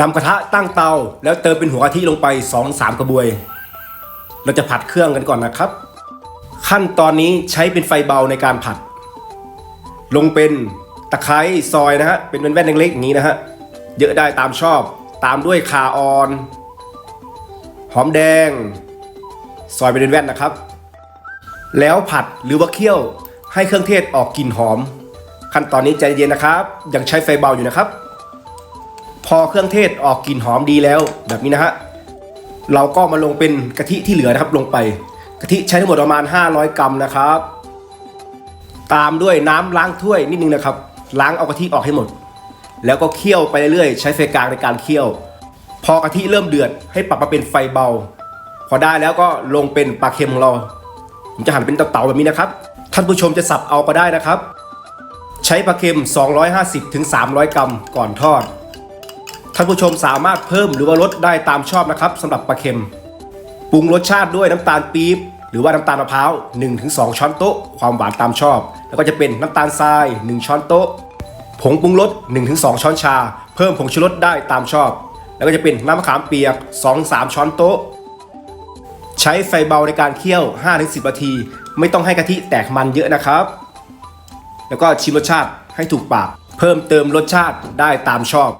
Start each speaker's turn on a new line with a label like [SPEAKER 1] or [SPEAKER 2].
[SPEAKER 1] นำกระทะตั้งเตา แล้วเติมเป็นหัวกะทิลงไป 2-3 กระบวย เราจะผัดเครื่องกันก่อนนะครับ ขั้นตอนนี้ใช้เป็นไฟเบาในการผัด ลงเป็นตะไคร้ซอยนะฮะเป็นแว่นๆเล็กๆอย่างนี้นะฮะเยอะได้ตามชอบตามด้วยคาออน หอมแดง ซอยเป็นแว่นนะครับ แล้วผัดหรือว่าเคี่ยวให้เครื่องเทศออกกลิ่นหอม ขั้นตอนนี้ใจเย็นนะครับ ยังใช้ไฟเบาอยู่นะครับ พอเครื่องเทศออกกลิ่นหอมดีแล้วแบบนี้นะฮะเราก็มาลงเป็นกะทิที่เหลือนะครับลงไป กะทิใช้ทั้งหมดประมาณ 500 กรัมนะครับ ตามด้วยน้ำล้างถ้วยนิดนึงนะครับ ล้างเอากะทิออกให้หมด แล้วก็เคี่ยวไปเรื่อยๆใช้ไฟกลางในการเคี่ยว พอกะทิเริ่มเดือดให้ปรับมาเป็นไฟเบา พอได้แล้วก็ลงเป็นปลาเค็มของเราผมจะหั่นเป็นเต๋าๆแบบนี้นะครับ ท่านผู้ชมจะสับเอาก็ได้นะครับ ใช้ปลาเค็ม 250ถึง300 กรัมก่อนทอด ท่านผู้ชมสามารถเพิ่มหรือว่าลดได้ตามชอบนะครับสำหรับปลาเค็ม ปรุงรสชาติด้วยน้ำตาลปี๊บหรือว่าน้ำตาลมะพร้าว 1-2 ช้อนโต๊ะ ความหวานตามชอบ แล้วก็จะเป็นน้ำตาลทราย 1 ช้อนโต๊ะ ผงปรุงรส 1-2 ช้อนชา เพิ่มผงชูรสได้ตามชอบ แล้วก็จะเป็นน้ำมะขามเปียก 2-3 ช้อนโต๊ะ ใช้ไฟเบาในการเคี่ยว 5-10 นาที ไม่ต้องให้กะทิแตกมันเยอะนะครับ แล้วก็ชิมรสชาติให้ถูกปาก เพิ่มเติมรสชาติได้ตามชอบ